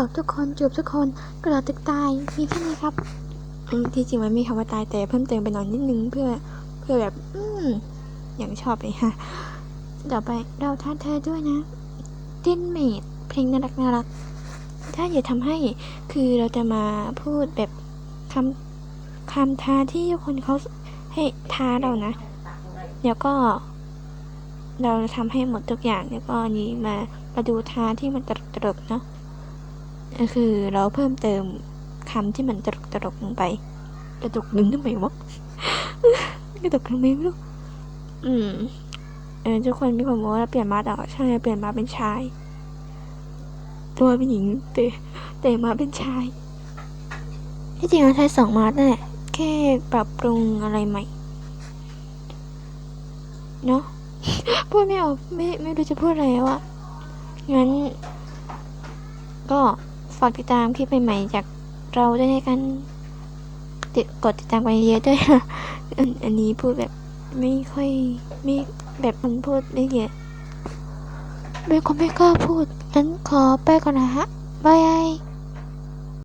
จูบทุกคนกระโดดตึกตายมีแค่นี้ครับที่จริงมันมีคำว่าตายแต่เพิ่มเติมไปหน่อยนิดนึงเพื่อเพื่อแบบ อืมอย่างชอบเลยฮะต่อไปเราท้าเธอด้วยนะเต้นเมดเพลงน่ารักน่ารัก ถ้าอย่าทำให้คือเราจะมาพูดแบบคำคำท้าที่คนเขาให้ท้าเรานะแล้วก็ เราทำให้หมดทุกอย่าง แล้วก็นี้มามาดูท้าที่มันตลกตลกๆเนาะ ก็คือเราเพิ่มเติมคำที่มันตลกตลกๆลงไปกระตกหนึ่งทำไมวะกระตกทำไมไม่รู้อืมเออทุกคนมีคนบอกว่าเราเปลี่ยนมาแต่ใช่เปลี่ยนมาเป็นชาย ตัวเป็นหญิงแต่แต่มาเป็นชายที่จริงเราใช้สองมาร์นั่นแหละแค่ปรับปรุงอะไรใหม่เนาะพูดไม่ออกไม่ไม่รู้จะพูดอะไรแล้วอะงั้น ก็ ฝากติดตามคลิปใหม่ๆจากเราด้วยในกันติดกดติดตามกันเยอะด้วยอันอันนี้พูดแบบไม่ค่อยไม่แบบมันพูดไม่เยอะไม่ก็ไม่กล้าพูดงั้นขอไปก่อนนะฮะบาย